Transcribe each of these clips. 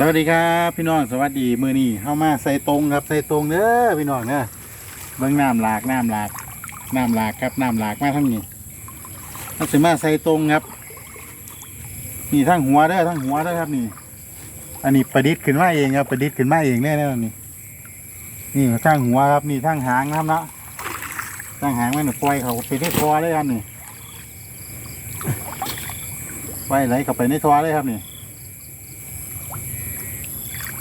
สวัสดีครับพี่น้องสวัสดีมือนี้เข้ามาใส่ตรงครับใส่ตรงเด้อพี่น้องเด้อเบิ่งน้ำหลากน้ำหลากน้ำหลากครับน้ำหลากมาทั้งนี้มันสิมาใส่ตรงครับนี่ทั้งหัวเด้อทั้งหัวเด้อครับนี่ อันนี้ประดิษฐ์ขึ้นมาเองครับประดิษฐ์ขึ้นมาเองแน่ๆนี่นี่ทั้งหัวครับนี่ทั้งหางครับนะทั้งหางมันปล่อยเขาไปในคอเลยครับนี่ปล่อยไหลเข้าไปในคอเลยครับนี่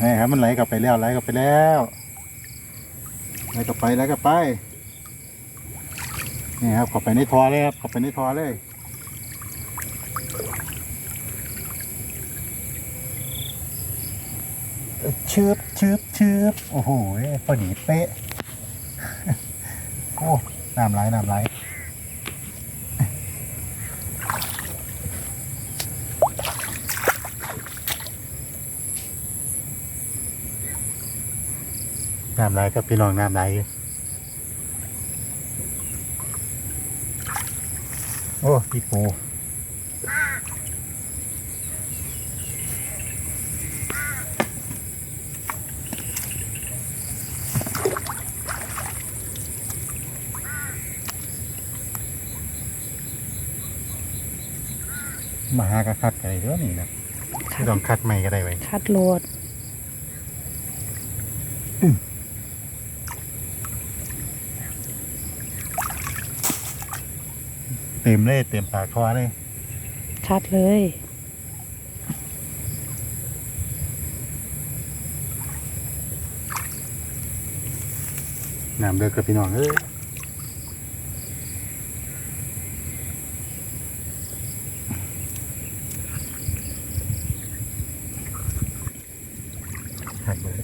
นี่ครับมันไหลกลับไปแล้วไหลกลับไปแล้วไหลกลับไปไหลกลับไปนี่ครับเข้าไปในทอเลยครับเข้าไปในทอเลยชืบชืบชืบโอ้โหพอดีเป๊ะโอ้น้ำไหลน้ำไหล น้ำไหลครับพี่น้องน้ำไหลโอ้พี่ปูมาหากระคัดกันเลยเด้อนี่นะไม่ต้องคัดใหม่ก็ได้ไว้คัดโหลดเต็มเลยเต็มปากคอเลยคัดเลย น้ำเลิกกับพี่น้องเอ้ยขัดบ่ได้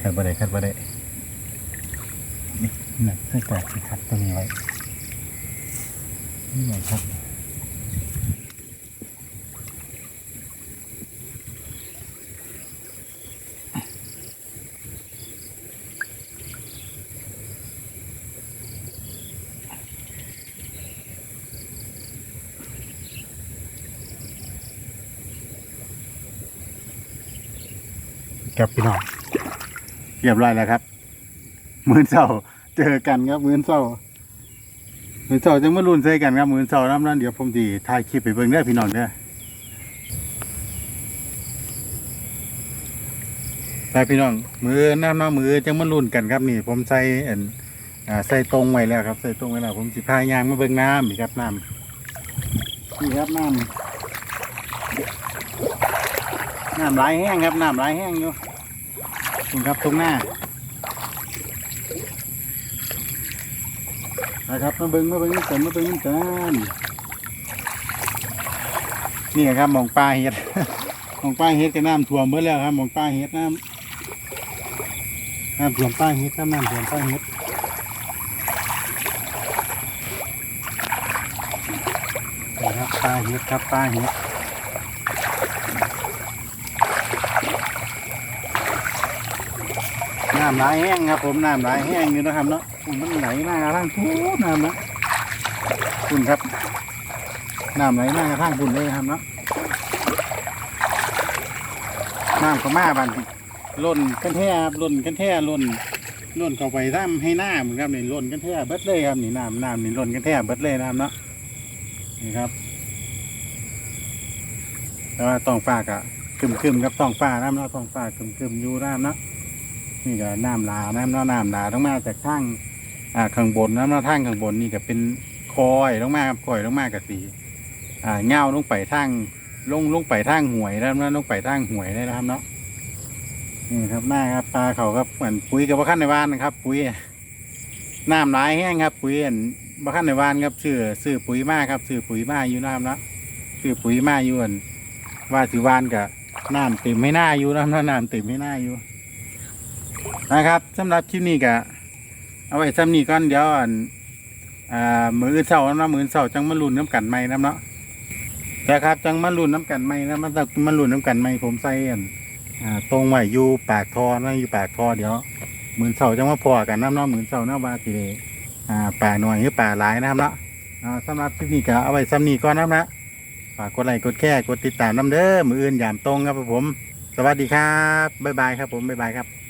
ขัดบ่ได้ขัดบ่ได้นี่นะใส่กรอกสิขัดตัวนี้ไว้ นี่ไงครับกับพี่น้องเรียบร้อยแล้วครับ มื้อเศร้า เจอกันครับมื้อเศร้า มือเศร้าจะมารุ่นใส่กันครับมือเศร้าน้ำนั้นเดี๋ยวผมดีถ่ายคลิปไปเบิ่งได้พี่น้องเด้อไปพี่น้อง มือน้ำน้ำมือจะมารุ่นกันครับนี่ ผมใส่อันอ่าใส่ตรงไว้แล้วครับใส่ตรงไว้แล้วผมสิพายยางมาเบิ่งน้ำครับน้ำนี่ครับน้ำน้ำไหลแห้งครับน้ำไหลแห้งอยู่คุณครับตรงหน้า นะครับมาเบิ้งมาเบิ้งกันมาเบิ้งกันนี่ครับหมองปลาเห็ดหมองปลาเห็ดก็น้ำท่วมเบิดแล้วครับหมองปลาเห็ดน้ำน้ำท่วมปลาเห็ดครับน้ำท่วมปลาเห็ดนี่ครับปลาเห็ดครับปลาเห็ดน้ำไหลายแห้งครับผมน้ำไหลายแห้งอยู่นะครับเนาะ มันไหลมาทั้งทุกน้ำนะคุณครับน้ำไหลมาทั้งคุณเลยนะครับเนาะน้ำก็มาบันล่นกันแท่ล่นกันแท่ล่นล่นเข้าไปทำให้หน้ำเหมือนครับนี่ล่นกันแท่เบิดเลยครับนี่น้ำน้ำนี่ล่นกันแท่เบิดเลยนะครับเนาะนี่ครับ แต่ว่าต้องฟ้าก็คึมคึมครับต้องฟ้าน้ำเนาะต้องฟ้าคึมคึมอยู่น้ำเนาะนี่ก็น้ำหลาน้ำเนาะน้ำหลาต้องมาจากข้าง อ่าข้างบนน้ำเนาทางข้างบนนี่ก็เป็นคอยลงมาครับคอยลงมากกับสีอ่าเงาลงไปทางลงลงไปทางหวยแล้วนะลงไปทางหวยได้นะครับเนาะนี่ครับหน้าครับปลาเขาครับเหมือนปุ๋ยกับบ้านในบ้านนะครับ ปุ๋ยน้ำหลายแห้งครับ ปุ๋ยอันบ้านในบ้านครับซื้อซื้อปุ๋ยมากครับซื้อปุ๋ยมากอยู่น้ำเนาะซื้อปุ๋ยมากอยู่อันว่าสิวานกับน้ำเต็มไม่น่าอยู่น้ำเนาะน้ำเต็มไม่น่าอยู่นะครับสำหรับคลิปนี้ก็ เอาไว้ซ้ำนี่ก่อนเดี๋ยวอันอ่ามืออื่นเสาร์นะมืออื่นเสาร์จังมาลุ้นน้ำกันใหม่น้ำเนาะแต่ครับจังมาลุ้นน้ำกันใหม่นะมันมาลุ้นน้ำกันใหม่ผมใส่อันอ่าตรงไว้อยู่ปากทอนะอยู่ปากทอเดี๋ยวมืออื่นเสาร์จังมาพอกันน้ำเนาะมืออื่นเสาร์นะว่าสิเดอ่าป่าหน่อยหรือป่าหลายนะครับเนาะอ่าสำหรับคลิปนี้ก็เอาไว้ซ้ำนี่ก่อนนะนะฝากกดไลค์กดแชร์กดติดตามน้ำเด้อมืออื่นยามตรงครับผม สวัสดีครับบ๊ายบายครับผมบ๊ายบายครับ